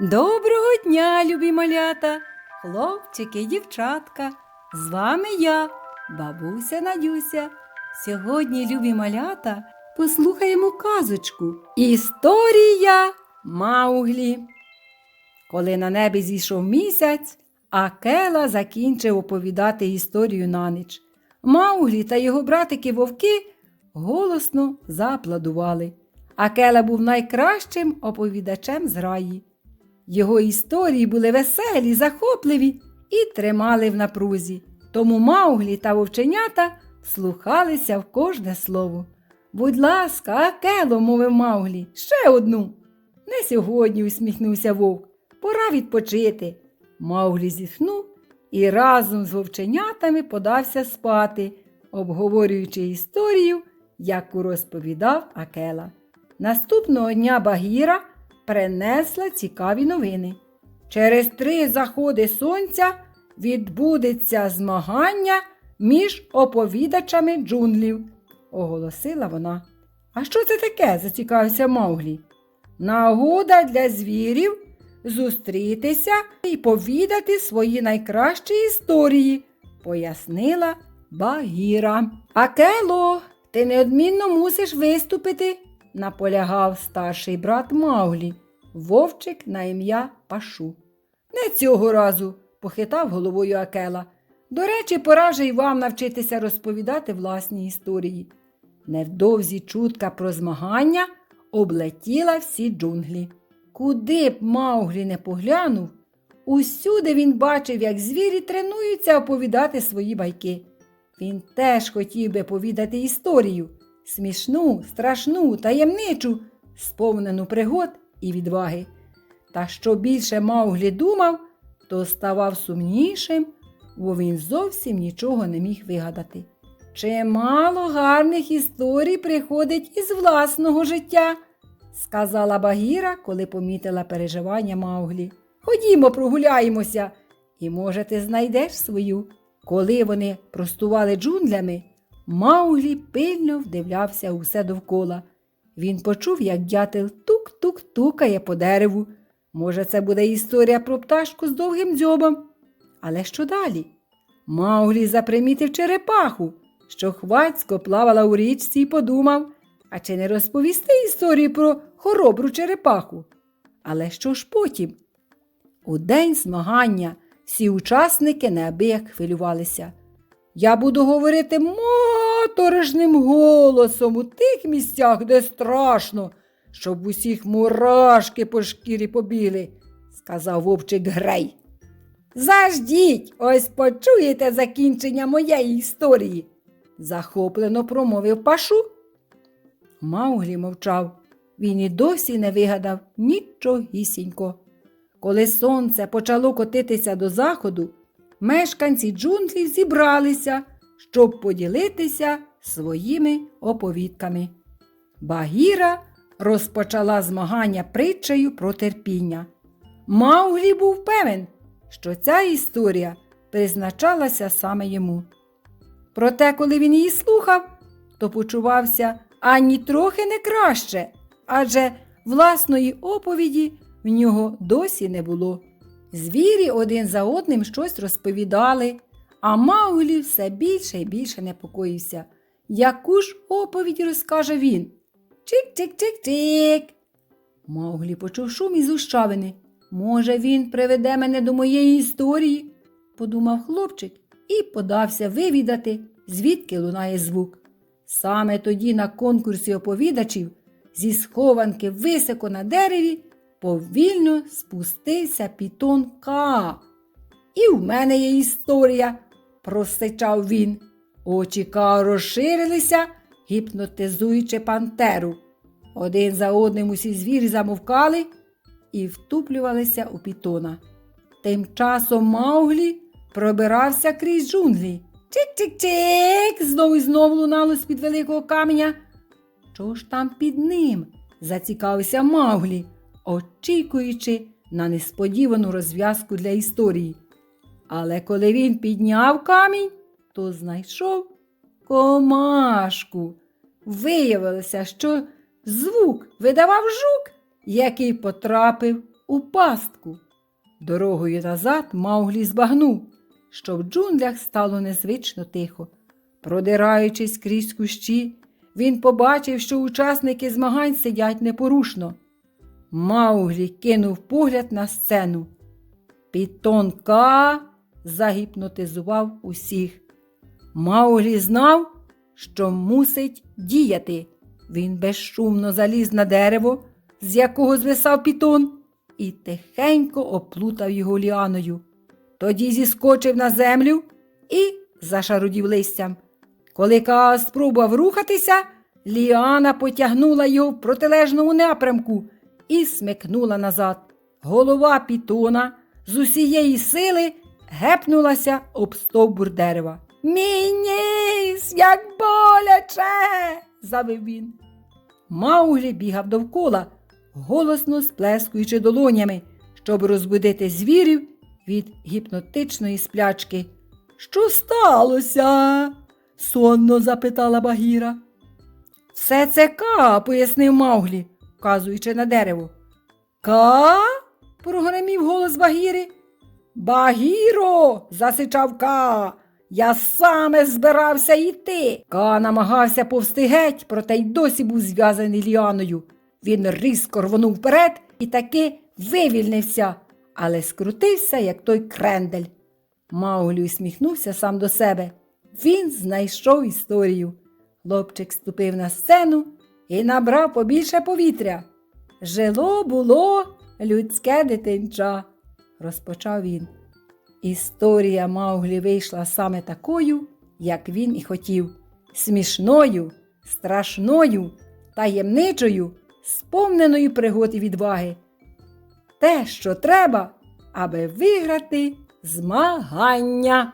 Доброго дня, любі малята, хлопчики і дівчатка. З вами я, бабуся Надюся. Сьогодні, любі малята, послухаємо казочку. Історія Мауглі. Коли на небі зійшов місяць, Акела закінчив оповідати історію на ніч. Мауглі та його братики вовки голосно зааплодували. Акела був найкращим оповідачем з раї. Його історії були веселі, захопливі і тримали в напрузі. Тому Мауглі та вовченята слухалися в кожне слово. Будь ласка, Акело, мовив Мауглі, ще одну. Не сьогодні, усміхнувся вовк. Пора відпочити. Мауглі зітхнув і разом з вовченятами подався спати, обговорюючи історію, яку розповідав Акела. Наступного дня Багіра принесла цікаві новини. Через три заходи сонця відбудеться змагання між оповідачами джунглів, оголосила вона. А що це таке? зацікавився Мауглі. Нагода для звірів зустрітися і повідати свої найкращі історії, пояснила Багіра. Акело, ти неодмінно мусиш виступити, наполягав старший брат Мауглі, вовчик на ім'я Пашу. Не цього разу, похитав головою Акела. До речі, пора вже й вам навчитися розповідати власні історії. Невдовзі чутка про змагання облетіла всі джунглі. Куди б Мауглі не поглянув, усюди він бачив, як звірі тренуються оповідати свої байки. Він теж хотів би повідати історію смішну, страшну, таємничу, сповнену пригод і відваги. Та що більше Мауглі думав, то ставав сумнішим, бо він зовсім нічого не міг вигадати. Чимало гарних історій приходить із власного життя, сказала Багіра, коли помітила переживання Мауглі. Ходімо, прогуляємося, і, може, ти знайдеш свою. Коли вони простували джунглями, Мауглі пильно вдивлявся усе довкола. Він почув, як дятел тук-тук-тукає по дереву. Може, це буде історія про пташку з довгим дзьобом. Але що далі? Мауглі запримітив черепаху, що хвацько плавала у річці і подумав, а чи не розповісти історію про хоробру черепаху? Але що ж потім? У день змагання всі учасники неабияк хвилювалися. Я буду говорити моторошним голосом у тих місцях, де страшно, щоб усіх мурашки по шкірі побіли, сказав вовчик Грей. Заждіть, ось почуєте закінчення моєї історії, захоплено промовив пашу. Мауглі мовчав. Він і досі не вигадав нічогісінько. Коли сонце почало котитися до заходу, мешканці джунглів зібралися, щоб поділитися своїми оповідками. Багіра розпочала змагання притчею про терпіння. Мауглі був певен, що ця історія призначалася саме йому. Проте, коли він її слухав, то почувався ані трохи не краще, адже власної оповіді в нього досі не було. Звірі один за одним щось розповідали, а Мауглі все більше і більше непокоївся. Яку ж оповідь розкаже він? Чик-чик-чик-чик. Мауглі почув шум із ущавини. Може, він приведе мене до моєї історії, подумав хлопчик і подався вивідати, звідки лунає звук. Саме тоді на конкурсі оповідачів зі схованки високо на дереві повільно спустився пітон Ка. І в мене є історія, просичав він. Очі Ка розширилися, гіпнотизуючи пантеру. Один за одним усі звірі замовкали і втуплювалися у пітона. Тим часом Мауглі пробирався крізь джунглі. Чик-чик-чик. Знову і знову лунало з-під великого каменя. Що ж там під ним? зацікавився Мауглі, очікуючи на несподівану розв'язку для історії. Але коли він підняв камінь, то знайшов комашку. Виявилося, що звук видавав жук, який потрапив у пастку. Дорогою назад Мауглі збагнув, що в джунглях стало незвично тихо. Продираючись крізь кущі, він побачив, що учасники змагань сидять непорушно. Мауглі кинув погляд на сцену. Пітон Ка загіпнотизував усіх. Мауглі знав, що мусить діяти. Він безшумно заліз на дерево, з якого звисав пітон, і тихенько оплутав його ліаною. Тоді зіскочив на землю і зашарудів листям. Коли Каа спробував рухатися, Ліана потягнула його в протилежному напрямку і смикнула назад. Голова пітона з усієї сили гепнулася об стовбур дерева. Мій ніс, як боляче. завив він. Мауглі бігав довкола, голосно сплескуючи долонями, щоб розбудити звірів від гіпнотичної сплячки. Що сталося? сонно запитала Багіра. Все це Ка, пояснив Мауглі, вказуючи на дерево. Ка? прогремів голос Багіри. Багіро, засичав Ка. Я саме збирався йти. Ка намагався повсти геть, проте й досі був зв'язаний ліаною. Він різко рвонув вперед і таки вивільнився, але скрутився, як той крендель. Мауглі усміхнувся сам до себе. Він знайшов історію. Хлопчик ступив на сцену і набрав побільше повітря. Жило було людське дитинча, розпочав він. Історія Мауглі вийшла саме такою, як він і хотів, смішною, страшною, таємничою, сповненою пригод і відваги. Те, що треба, аби виграти змагання.